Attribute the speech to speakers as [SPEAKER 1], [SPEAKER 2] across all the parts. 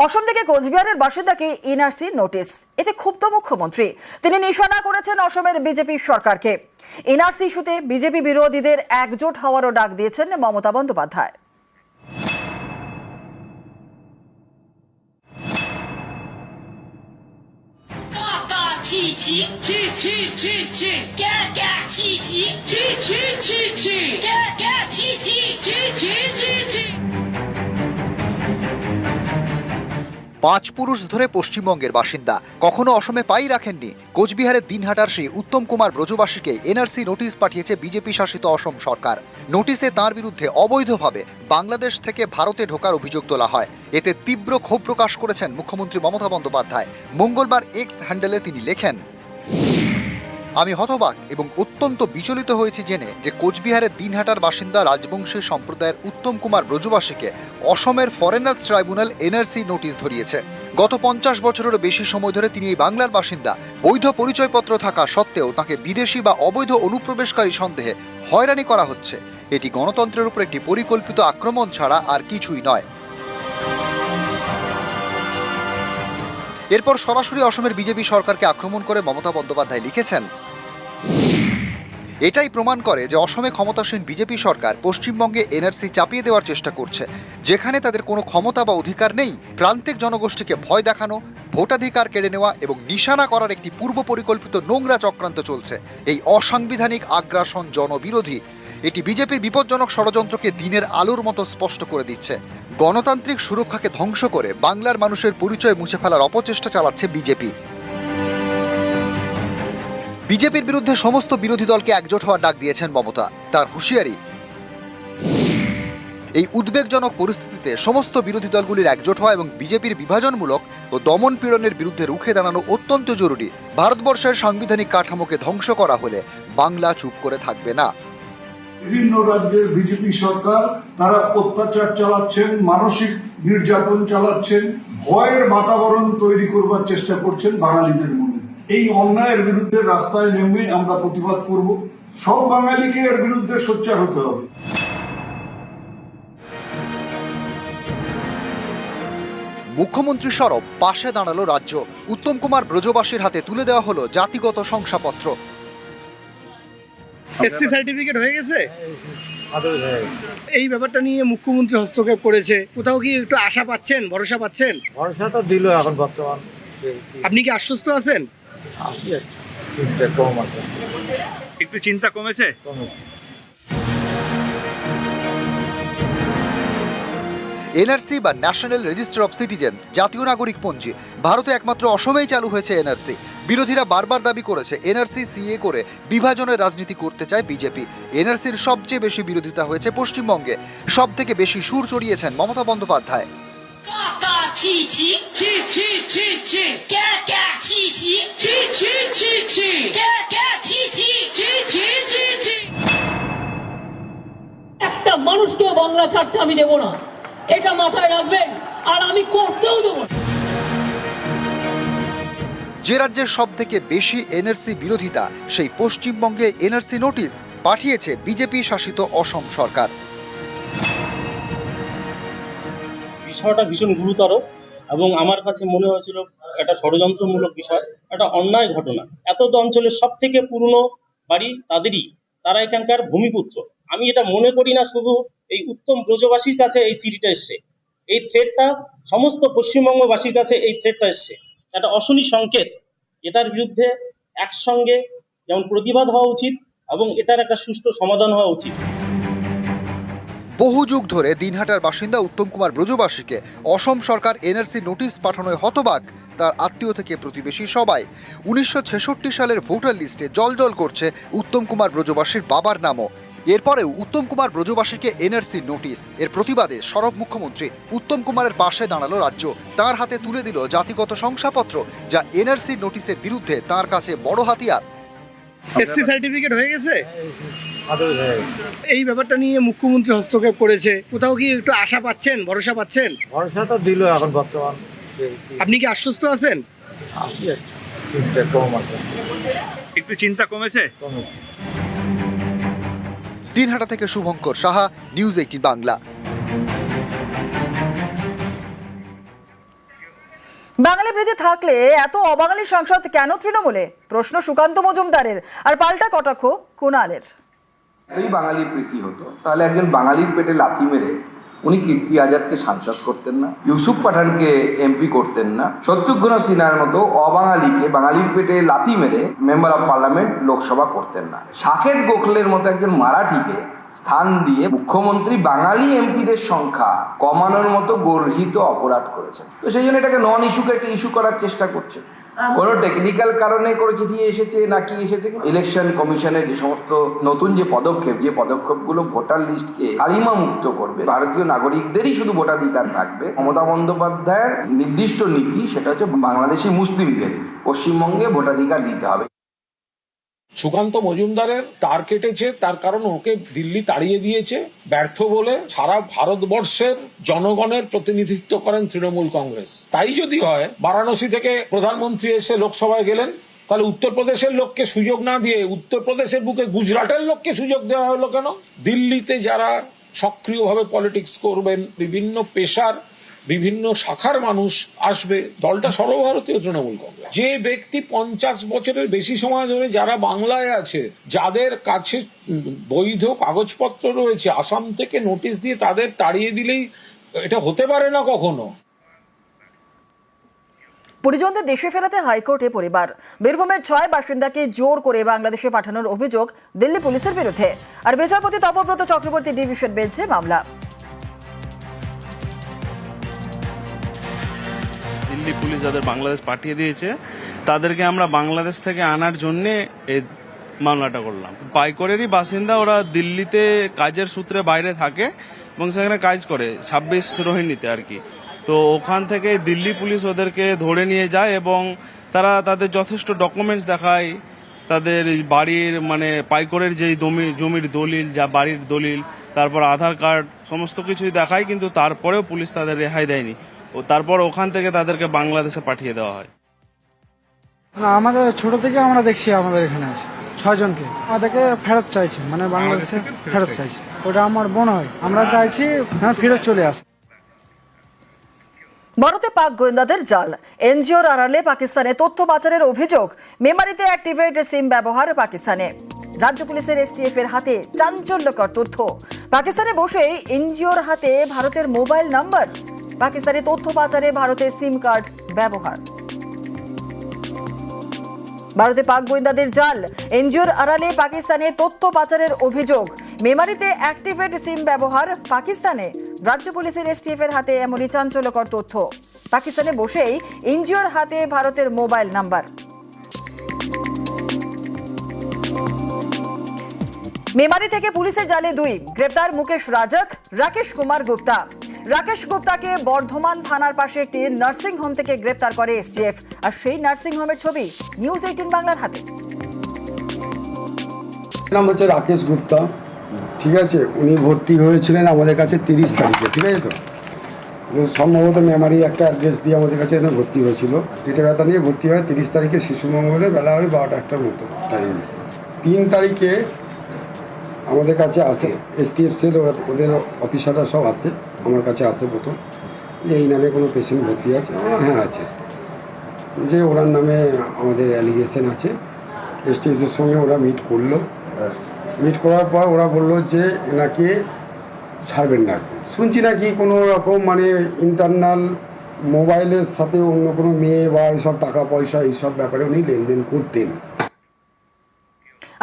[SPEAKER 1] অসম থেকে কোচবিহারের বাসিন্দাকে NRC notice এতে ক্ষুব্ধ মুখ্যমন্ত্রী তিনি নিশানা করেছেন অসমের বিজেপি সরকারকে এনআরসি ইস্যুতে বিজেপি বিরোধীদের একজোট হওয়ারও ডাক দিয়েছেন মমতা বন্দ্যোপাধ্যায়
[SPEAKER 2] ছি ছি ছি ছি
[SPEAKER 3] পাঁচ পুরুষ ধরে পশ্চিমবঙ্গের বাসিন্দা। কখনো অসমে পাই রাখেননি। কোচবিহারের দিনহাটার সেই উত্তম কুমার ব্রজবাসীকে এনআরসি নোটিশ পাঠিয়েছে বিজেপি শাসিত অসম সরকার। নোটিশে তার বিরুদ্ধে অবৈধভাবে বাংলাদেশ থেকে ভারতে ঢোকার অভিযোগ তোলা হয়। এতে তীব্র ক্ষোভ প্রকাশ করেছেন মুখ্যমন্ত্রী মমতা বন্দ্যোপাধ্যায়। মঙ্গলবার এক্স হ্যান্ডেলে তিনি লেখেন আমি হতবাক এবং অত্যন্ত বিচলিত হয়েছি জেনে যে কোচবিহারের দিনহাটার বাসিন্দা রাজবংশী সম্প্রদায়ের উত্তম কুমার ব্রজবাসীকে অসমের ফরেনার্স ট্রাইব্যুনাল এনআরসি নোটিশ ধরিয়েছে। গত পঞ্চাশ বছরেরও বেশি সময় ধরে তিনি এই বাংলার বাসিন্দা। বৈধ পরিচয়পত্র থাকা সত্ত্বেও তাকে বিদেশি বা অবৈধ অনুপ্রবেশকারী সন্দেহে হয়রানি করা হচ্ছে। এটি গণতন্ত্রের উপর একটি পরিকল্পিত আক্রমণ ছাড়া আর কিছুই নয়। এরপর সরাসরি অসমের বিজেপি সরকারকে আক্রমণ করে মমতা বন্দ্যোপাধ্যায় লিখেছেন, এটাই প্রমাণ করে যে অসমে ক্ষমতাসীন বিজেপি সরকার পশ্চিমবঙ্গে এনআরসি চাপিয়ে দেওয়ার চেষ্টা করছে। যেখানে তাদের কোনো ক্ষমতা বা অধিকার নেই, প্রান্তিক জনগোষ্ঠীকে ভয় দেখানো, ভোটাধিকার কেড়ে নেওয়া এবং নিশানা করার একটি পূর্ব পরিকল্পিত নোংরা চক্রান্ত চলছে। এই অসাংবিধানিক আগ্রাসন জনবিরোধী এটি বিজেপির বিপজ্জনক ষড়যন্ত্রকে দিনের আলোর মতো স্পষ্ট করে দিচ্ছে। গণতান্ত্রিক সুরক্ষাকে ধ্বংস করে বাংলার মানুষের পরিচয় মুছে ফেলার অপচেষ্টা চালাচ্ছে বিজেপি। বিজেপির বিরুদ্ধে সমস্ত বিরোধী দলকে একজোট হওয়ার ডাক দিয়েছেন মমতা। তার হুঁশিয়ারি, এই উদ্বেগজনক পরিস্থিতিতে সমস্ত বিরোধী দলগুলির একজোট হওয়া এবং বিজেপির বিভাজনমূলক ও দমন পীড়নের বিরুদ্ধে রুখে দাঁড়ানো অত্যন্ত জরুরি। ভারতবর্ষের সাংবিধানিক কাঠামোকে ধ্বংস করা হলে বাংলা চুপ করে থাকবে না।
[SPEAKER 4] বিভিন্ন রাজ্যের বিজেপি সরকার, তারা অত্যাচার চালাচ্ছেন, মানসিক নির্যাতন চালাচ্ছেন, ভয়ের বাতাবরণ তৈরি করবার চেষ্টা করছেন বাঙালিদের মনে। এই অন্যায়ের বিরুদ্ধে রাস্তায় নেমে আমরা প্রতিবাদ করব। সব বাঙালিকে এর বিরুদ্ধে সোচ্চার হতে হবে।
[SPEAKER 3] মুখ্যমন্ত্রী সরব পাশে দাঁড়াল রাজ্য। উত্তম কুমার ব্রজবাসীর হাতে তুলে দেওয়া হলো জাতিগত শংসাপত্র।
[SPEAKER 5] এসসি সার্টিফিকেট হয়ে গেছে? এই ব্যাপারটা নিয়ে মুখ্যমন্ত্রী হস্তক্ষেপ করেছে। কোথাও কি একটু আশা পাচ্ছেন? ভরসা পাচ্ছেন?
[SPEAKER 6] ভরসা তো দিল এখন বর্তমান।
[SPEAKER 5] আপনি কি আশ্বস্ত আছেন? একটু চিন্তা কমেছে?
[SPEAKER 6] কমেছে
[SPEAKER 3] এনআরসি বা ন্যাশনাল রেজিস্টার অফ সিটিজেন্স জাতীয় নাগরিক পঞ্জি। ভারতে একমাত্র অসমেই চালু হয়েছে এনআরসি বিরোধীরা বারবার দাবি করেছে এনআরসি সিএ করে বিভাজনের রাজনীতি করতে চায় বিজেপি এনআরসির সবচেয়ে বেশি বিরোধিতা হয়েছে পশ্চিমবঙ্গে সব থেকে বেশি সুর চড়িয়েছেন মমতা বন্দ্যোপাধ্যায়
[SPEAKER 7] একটা মানুষকে বাংলা ছাড়তে আমি দেবো না এটা মাথায় রাখবেন আর আমি করতেও দেবো
[SPEAKER 3] যে রাজ্যের সব থেকে বেশি এনআরসি বিরোধিতা, সেই পশ্চিমবঙ্গে এনআরসি নোটিশ পাঠিয়েছে বিজেপি শাসিত অসম সরকার।
[SPEAKER 8] বিষয়টা ভীষণ গুরুতর এবং আমার কাছে মনে হয়েছিল একটা ষড়যন্ত্রমূলক বিষয়, একটা অন্যায় ঘটনা। এত অঞ্চলের সব থেকে পুরনো বাড়ি তাদেরই, তারা এখানকার ভূমিপুত্র। আমি এটা মনে করি না শুধু এই উত্তম ব্রজবাসীর কাছে এই চিঠিটা এসছে। এই থ্রেডটা সমস্ত পশ্চিমবঙ্গবাসীর কাছে এই থ্রেডটা এসছে। একটা অশনি সংকেত, এটার বিরুদ্ধে একসঙ্গে যেমন প্রতিবাদ হওয়া উচিত এবং এটার একটা সুষ্ঠু সমাধান হওয়া উচিত।
[SPEAKER 3] বহু যুগ ধরে দিনহাটার বাসিন্দা উত্তম কুমার ব্রজবাসীকে অসম সরকার এনআরসি নোটিশ পাঠানোয় হতবাক তার আত্মীয় থেকে প্রতিবেশী সবাই। উনিশশো ছেষট্টি সালের ভোটার লিস্টে জলজল করছে উত্তম কুমার ব্রজবাসীর বাবার নামও। এরপরেও উত্তম কুমার ব্রজবাসীকে এনআরসি নোটিশ। এর প্রতিবাদে সরব মুখ্যমন্ত্রী উত্তম কুমারের পাশে দাঁড়াল রাজ্য। তার হাতে তুলে দিল জাতিগত শংসাপত্র যা এনআরসি নোটিশের বিরুদ্ধে তার কাছে বড় হাতিয়ার।
[SPEAKER 5] এসসি সার্টিফিকেট হয়ে গেছে। এই ব্যাপারটা নিয়ে মুখ্যমন্ত্রী হস্তক্ষেপ করেছে। কোথাও কি একটু আশা পাচ্ছেন ভরসা পাচ্ছেন?
[SPEAKER 6] ভরসা তো দিল এখন বর্তমান।
[SPEAKER 5] আপনি কি আশ্বস্ত আছেন? একটু চিন্তা কমেছে?
[SPEAKER 6] কমেছে।
[SPEAKER 3] দিনহাটা থেকে শুভঙ্কর সাহা নিউজ এইটিন বাংলা।
[SPEAKER 1] বাঙালি প্রীতি থাকলে এত অবাঙালি সংসদ কেন তৃণমূলে? প্রশ্ন সুকান্ত মজুমদারের। আর পাল্টা কটাক্ষ কুণালের।
[SPEAKER 9] এতই বাঙালি প্রীতি হতো তাহলে একজন বাঙালির পেটে লাথি মেরে উনি কীর্তি আজাদকে সাংসদ করতেন না, ইউসুফ পাঠানকে এমপি করতেন না শত্রুঘ্ন সিনহার মতো অবাঙালিকে বাঙালির পেটে লাথি মেরে মেম্বার অফ পার্লামেন্ট লোকসভা করতেন না। সাকেত গোখলের মতো একজন মারাঠিকে স্থান দিয়ে মুখ্যমন্ত্রী বাঙালি এমপিদের সংখ্যা কমানোর মতো গর্হিত অপরাধ করেছেন। তো সেই জন্য এটাকে নন ইস্যুকে একটা ইস্যু করার চেষ্টা করছে। কোনো টেকনিক্যাল কারণে করে চিঠি এসেছে নাকি এসেছে? ইলেকশন কমিশনের যে সমস্ত নতুন যে পদক্ষেপ, যে পদক্ষেপগুলো ভোটার লিস্টকে কালিমা মুক্ত করবে, ভারতীয় নাগরিকদেরই শুধু ভোটাধিকার থাকবে, মমতা বন্দ্যোপাধ্যায়ের নির্দিষ্ট নীতি সেটা হচ্ছে বাংলাদেশি মুসলিমদের পশ্চিমবঙ্গে ভোটাধিকার দিতে হবে।
[SPEAKER 10] সুকান্ত মজুমদারের তার কেটেছে তার কারণ ওকে দিল্লি তাড়িয়ে দিয়েছে, ব্যর্থ বলে সারা ভারতবর্ষের জনগণের প্রতিনিধিত্ব করেন তৃণমূল কংগ্রেস। তাই যদি হয়, বারাণসী থেকে প্রধানমন্ত্রী এসে লোকসভায় গেলেন, তাহলে উত্তরপ্রদেশের লোককে সুযোগ না দিয়ে, উত্তরপ্রদেশের বুকে গুজরাটের লোককে সুযোগ দেওয়া হলো কেন? দিল্লিতে যারা সক্রিয়ভাবে পলিটিক্স করবেন, বিভিন্ন পেশার বিভিন্ন শাখার মানুষ আসবে, দলটা সর্বভারতীয় তৃণমূল কংগ্রেস। যে ব্যক্তি পঞ্চাশ বছরের বেশি সময় ধরে যারা বাংলায় আছে, যাদের কাছে বৈধ কাগজপত্র রয়েছে, আসাম থেকে নোটিশ দিয়ে তাদের তাড়িয়ে দিলেই এটা হতে পারে না কখনো।
[SPEAKER 1] পরিজনদের দেশে ফেরাতে হাইকোর্টে পরিবার। বীরভূমের ছয় বাসিন্দাকে জোর করে বাংলাদেশে পাঠানোর অভিযোগ দিল্লি পুলিশের বিরুদ্ধে। আর বিচারপতি তপব্রত চক্রবর্তী ডিভিশন বেঞ্চে মামলা।
[SPEAKER 11] দিল্লি পুলিশ যাদের বাংলাদেশ পাঠিয়ে দিয়েছে, তাদেরকে আমরা বাংলাদেশ থেকে আনার জন্যে এই মামলাটা করলাম। পাইকরেরই বাসিন্দা, ওরা দিল্লিতে কাজের সূত্রে বাইরে থাকে এবং সেখানে কাজ করে, ছাব্বিশ রোহিণীতে আর কি। তো ওখান থেকে দিল্লি পুলিশ ওদেরকে ধরে নিয়ে যায় এবং তারা তাদের যথেষ্ট ডকুমেন্টস দেখায়। তাদের বাড়ির মানে পাইকরের যেই জমি জমির দলিল, যা বাড়ির দলিল, তারপর আধার কার্ড, সমস্ত কিছুই দেখায়, কিন্তু তারপরেও পুলিশ তাদের রেহাই দেয়নি। ও তারপর ওখান থেকে তাদেরকে বাংলাদেশে পাঠিয়ে দেওয়া হয়।
[SPEAKER 5] না আমাদের ছোট থেকে আমরা দেখছি আমাদের এখানে আছে ছয়জনকে। আমাদেরকে ফেরত চাইছে মানে বাংলাদেশে ফেরত চাইছে। ওটা আমার বোন হয়। আমরা চাইছি হ্যাঁ ফেরত চলে আসে।
[SPEAKER 1] ভারতে পাক গোয়েন্দাদের জাল। এনজিওর আড়ালে পাকিস্তানে তথ্য পাচারের অভিযোগ। মেমারিতে অ্যাক্টিভেট সিম ব্যবহার পাকিস্তানে। রাজ্য পুলিশের এসটিএফ এর হাতে চাঞ্চল্যকর তথ্য। পাকিস্তানে বসে এনজিওর হাতে ভারতের মোবাইল নাম্বার। পাকিস্তানে তথ্য পাচারে ভারতের সিম কার্ড ব্যবহার। ভারতে পাক গোয়েন্দাদের জাল। এনজিওর আড়ালে পাকিস্তানে তথ্য পাচারের অভিযোগ, মেমারিতে অ্যাক্টিভেট সিম ব্যবহার পাকিস্তানে। রাজ্য পুলিশের এসটিএফ এর হাতে এমনই চাঞ্চল্যকর তথ্য। পাকিস্তানে বসেই এনজিওর হাতে ভারতের মোবাইল নাম্বার। মেমারি থেকে পুলিশের জালে দুই। গ্রেপ্তার মুকেশ রাজক, রাকেশ কুমার গুপ্তা। রাকেশ গুপ্তাকে বর্ধমান থানার পাশে একটি নার্সিং হোম থেকে গ্রেপ্তার করে এসটিএফ। আর সেই নার্সিং হোমের ছবি নিউজ এইটিন বাংলার হাতে।
[SPEAKER 12] নাম হচ্ছে রাকেশ গুপ্তা। ঠিক আছে উনি ভর্তি হয়েছিলেন আমাদের কাছে তিরিশ তারিখে ঠিক আছে তো? সম্ভবত মেমারি একটা অ্যাড্রেস দিয়ে আমাদের কাছে এখানে ভর্তি হয়েছিল। পেটে ব্যথা নিয়ে ভর্তি হয় তিরিশ তারিখে শিশু মঙ্গলে বেলা হয় বারোটা একটার মতো। তারিখে তিন তারিখে আমাদের কাছে আছে এসটিএফ সেল ওরা ওদের অফিসাররা সব আছে আমার কাছে আসে প্রথম। যে এই নামে কোনো পেশেন্ট ভর্তি আছে? হ্যাঁ আছে। যে ওনার নামে আমাদের অ্যালিগেশন আছে। এসটিএসের সঙ্গে ওরা মিট করল। মিট করার পর ওরা বলল যে এনাকে ছাড়বেন না। শুনছি নাকি কোনো রকম মানে ইন্টারনাল মোবাইলের সাথে অন্য কোনো মেয়ে বা এইসব টাকা পয়সা এইসব ব্যাপারে উনি লেনদেন করতেন।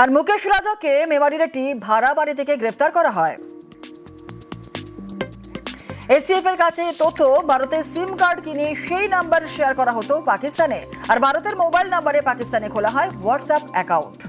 [SPEAKER 1] আর মুকেশ রাজাকে মেমারির একটি ভাড়া বাড়ি থেকে গ্রেফতার করা হয়। এসটিএফ এর কাছে তথ্য, ভারতের সিম কার্ড কিনে সেই নাম্বার শেয়ার করা হতো পাকিস্তানে। আর ভারতের মোবাইল নাম্বারে পাকিস্তানে খোলা হয় হোয়াটসঅ্যাপ অ্যাকাউন্ট